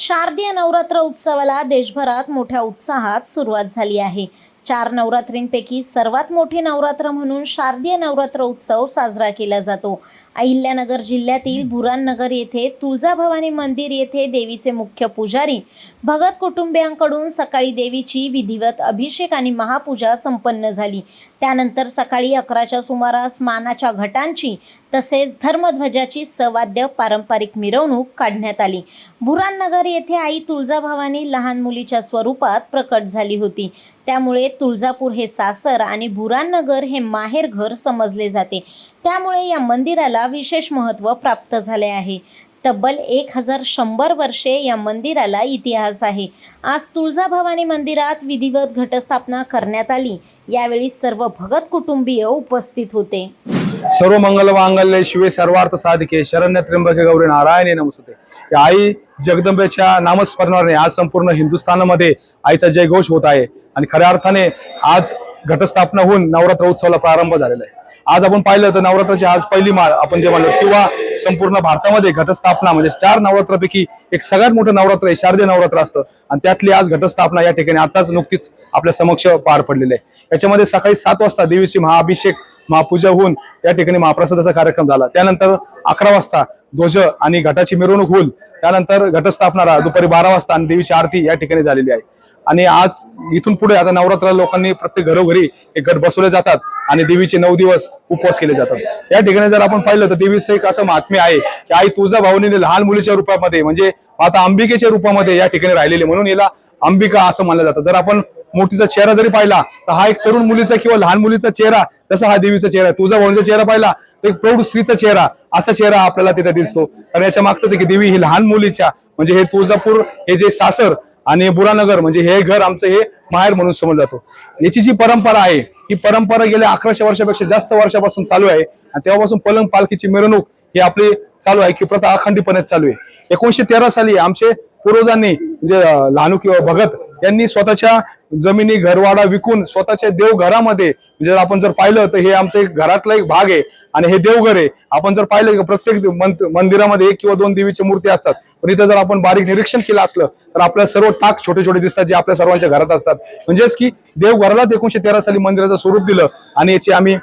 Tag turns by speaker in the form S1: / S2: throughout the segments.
S1: शारदीय नवरात्र उत्सवाला देशभरात मोठ्या उत्साहात सुरुवात झाली आहे. चार नवरात्रींपैकी सर्वात मोठे नवरात्र म्हणून शारदीय नवरात्र उत्सव साजरा केला जातो. अहिल्यानगर जिल्ह्यातील बुराननगर येथे तुळजाभवानी मंदिर येथे देवीचे मुख्य पुजारी भगत कुटुंबियांकडून सकाळी देवीची विधिवत अभिषेक आणि महापूजा संपन्न झाली. त्यानंतर सकाळी अकराच्या सुमारास मानाच्या घटांची तसेच धर्मध्वजाची सवाद्य पारंपरिक मिरवणूक काढण्यात आली. बुराननगर येथे आई तुळजाभवानी लहान मुलीच्या स्वरूपात प्रकट झाली होती. त्यामुळे तुळजापूर हे सासर आणि बुराननगर हे माहेर घर समजले जाते. त्यामुळे या मंदिराला विशेष महत्त्व प्राप्त झाले आहे. तब्बल एक हजार शंभर वर्षे या मंदिराला इतिहास आहे. आज तुळजाभवानी मंदिरात विधिवत घटस्थापना करण्यात आली. यावेळी सर्व भगत कुटुंबीय उपस्थित होते.
S2: सर्व मंगल मांगल्य शिवे सर्वार्थ साधिके शरण्य त्र्यंबके गौरी नारायणे नमस्ते या आई जगदंबेच्या नामस्मरणाने आज संपूर्ण हिंदुस्थानामध्ये आईचा जयघोष होत आहे. आणि खऱ्या अर्थाने आज घटस्थापना होऊन नवरात्र उत्सवाला प्रारंभ झालेला आहे. आज आपण पाहिलं तर नवरात्राची आज पहिली माळ आपण जे म्हणलो किंवा संपूर्ण भारतामध्ये घटस्थापना म्हणजे चार नवरात्रापैकी एक सगळ्यात मोठं नवरात्र आहे शारदीय नवरात्र असतं. आणि त्यातली आज घटस्थापना या ठिकाणी आताच नुकतीच आपल्या समक्ष पार पडलेली आहे. याच्यामध्ये सकाळी सात वाजता देवीची महाअभिषेक महापूजा होऊन या ठिकाणी महाप्रसादाचा कार्यक्रम झाला. त्यानंतर अकरा वाजता ध्वज आणि घटाची मिरवणूक होऊन त्यानंतर घटस्थापना दुपारी बारा वाजता आणि देवीची आरती या ठिकाणी झालेली आहे. आणि आज इथून पुढे आता नवरात्राला लोकांनी प्रत्येक घरोघरी हे गट बसवले जातात आणि देवीचे नऊ दिवस उपवास केले जातात. या ठिकाणी जर आपण पाहिलं तर देवीचं एक असं महात्म्य आहे की आई तुझा भावनीने लहान मुलीच्या रूपामध्ये म्हणजे आता अंबिकेच्या रूपामध्ये या ठिकाणी राहिलेली म्हणून याला अंबिका असं मानलं जातं. जर आपण मूर्तीचा चेहरा जरी पाहिला तर हा एक तरुण मुलीचा किंवा लहान मुलीचा चेहरा तसा हा देवीचा चेहरा तुझा भावनीचा चेहरा पाहिला एक प्रौढ स्त्रीचा चेहरा असा चेहरा आपल्याला तिथे दिसतो. कारण याच्या मागचं की देवी ही लहान मुलीच्या म्हणजे हे तुळजापूर हे जे सासर आणि बुरानगर म्हणजे हे घर आमचं हे माहेर म्हणून समजलं जातो. याची जी परंपरा आहे ही परंपरा गेल्या अकराशे वर्षापेक्षा जास्त वर्षापासून चालू आहे. आणि तेव्हापासून पलंग पालखीची मिरवणूक ही आपली चालू आहे की प्रथा अखंडीपणे चालू आहे. एकोणीशे तेरा साली आमचे पूर्वजांनी म्हणजे लहानू किंवा भगत यांनी स्वतःच्या जमिनी घरवाडा विकून स्वतःच्या देवघरामध्ये म्हणजे जर आपण जर पाहिलं तर हे आमचं एक घरातला एक भाग आहे आणि हे देवघर आहे. आपण जर पाहिलं की प्रत्येक मंदिरामध्ये एक किंवा दोन देवीच्या मूर्ती असतात. पण इथं जर आपण बारीक निरीक्षण केलं असलं तर आपल्या सर्व टाक छोटे छोटे दिसतात जे आपल्या सर्वांच्या घरात असतात. म्हणजेच की देवघरालाच एकोणीशे तेरा साली मंदिराचं स्वरूप दिलं आणि याची आम्ही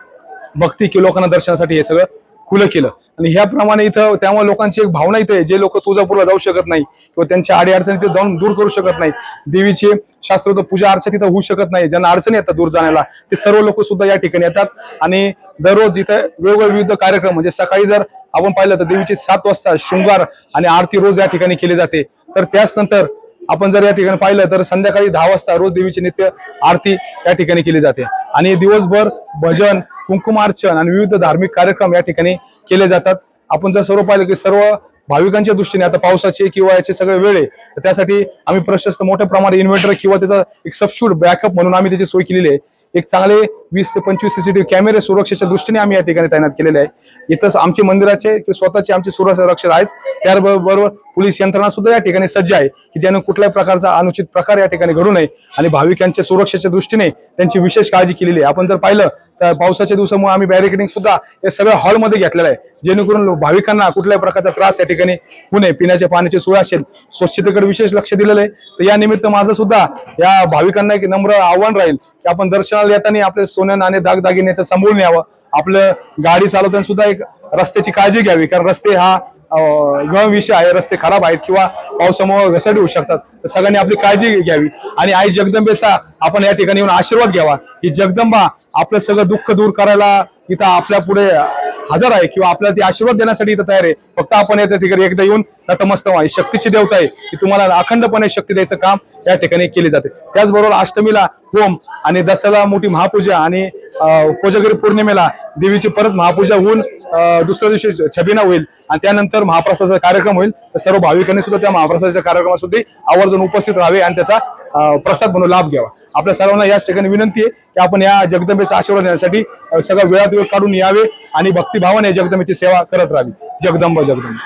S2: भक्ती की लोकांना दर्शनासाठी हे सगळं खुलं केलं. आणि ह्याप्रमाणे इथं त्यामुळे लोकांची एक भावना इथे जे लोक तुळजापूरला जाऊ शकत नाही किंवा त्यांच्या अडीअडचणी तिथे जाऊन दूर करू शकत नाही. देवीची शास्त्रोक्त पूजा अर्चा तिथं होऊ शकत नाही ज्यांना अडचणी येतात दूर जाण्याला ते सर्व लोक सुद्धा या ठिकाणी येतात. आणि दररोज इथं वेगवेगळे विविध कार्यक्रम म्हणजे सकाळी जर आपण पाहिलं तर देवीची सात वाजता शृंगार आणि आरती रोज या ठिकाणी केली जाते. तर त्याच नंतर आपण जर या ठिकाणी पाहिलं तर संध्याकाळी दहा वाजता रोज देवीची नित्य आरती या ठिकाणी केली जाते. आणि दिवसभर भजन कुंकुमार्चन आणि विविध धार्मिक कार्यक्रम या ठिकाणी केले जातात. आपण जर सर्व पाहिलं की सर्व भाविकांच्या दृष्टीने आता पावसाचे किंवा याचे सगळे वेळ आहे त्यासाठी आम्ही प्रशस्त मोठ्या प्रमाणात इन्व्हर्टर किंवा त्याचा एक सबशूट बॅकअप म्हणून आम्ही त्याची सोय केलेली आहे. एक चांगले वीस ते पंचवीस सीसीटीव्ही कॅमेरे सुरक्षेच्या दृष्टीने आम्ही या ठिकाणी तैनात केलेले आहे. इथं आमचे मंदिराचे स्वतःचे आमचे सुरक्षा रक्षक आहेच त्याबरोबर पोलीस यंत्रणा सुद्धा या ठिकाणी सज्ज आहे की त्यानं कुठल्याही प्रकारचा अनुचित प्रकार या ठिकाणी घडू नये आणि भाविकांच्या सुरक्षेच्या दृष्टीने त्यांची विशेष काळजी केलेली आहे. आपण जर पाहिलं तर पावसाच्या दिवसामुळे आम्ही बॅरिकेडिंग सुद्धा या सगळ्या हॉलमध्ये घेतलेलं आहे जेणेकरून भाविकांना कुठल्याही प्रकारचा त्रास या ठिकाणी होऊ नये. पिण्याच्या पाण्याची सोय असेल स्वच्छतेकडे विशेष लक्ष दिलेलं आहे. तर या निमित्त माझं सुद्धा या भाविकांना एक नम्र आव्हान राहील की आपण दर्शन दर्शनाला येताना आपले सोनं नाणे दागदागिन्याचं सांभाळून यावं. आपलं गाडी चालवताना सुद्धा एक रस्त्याची काळजी घ्यावी कारण रस्ते हा गम विषय आहे. रस्ते खराब आहेत किंवा पावसामुळे घसरडी होऊ शकतात. तर सगळ्यांनी आपली काळजी घ्यावी. आणि आई जगदंबेचा आपण या ठिकाणी येऊन आशीर्वाद घ्यावा. ही जगदंबा आपलं सगळं दुःख दूर करायला इथं आपल्या पुढे हजर आहे किंवा आपल्याला ती आशीर्वाद देण्यासाठी इथं तयार आहे. फक्त आपण या ठिकाणी एकदा येऊन नतमस्त व्हा. शक्तीची देवता आहे की तुम्हाला अखंडपणे शक्ती द्यायचं काम या ठिकाणी केले जाते. त्याचबरोबर अष्टमीला होम आणि दसऱ्याला मोठी महापूजा आणि अं, कोजागिरी पौर्णिमेला देवीची परत महापूजा होऊन दुसऱ्या दिवशी छबिना होईल आणि त्यानंतर महाप्रसादाचा कार्यक्रम होईल. तर सर्व भाविकांनी सुद्धा त्या महाप्रसादाच्या कार्यक्रमात सुद्धा आवर्जून उपस्थित राहावे आणि त्याचा प्रसाद म्हणून लाभ घ्यावा. आपल्या सर्वांना याच ठिकाणी विनंती आहे की आपण या जगदंबेचा आशीर्वाद घेण्यासाठी सगळं सगळा वेळात वेळ काढून यावे आणि भक्तिभावाने जगदंबेची सेवा करत राहावी. जगदंब जगदंब.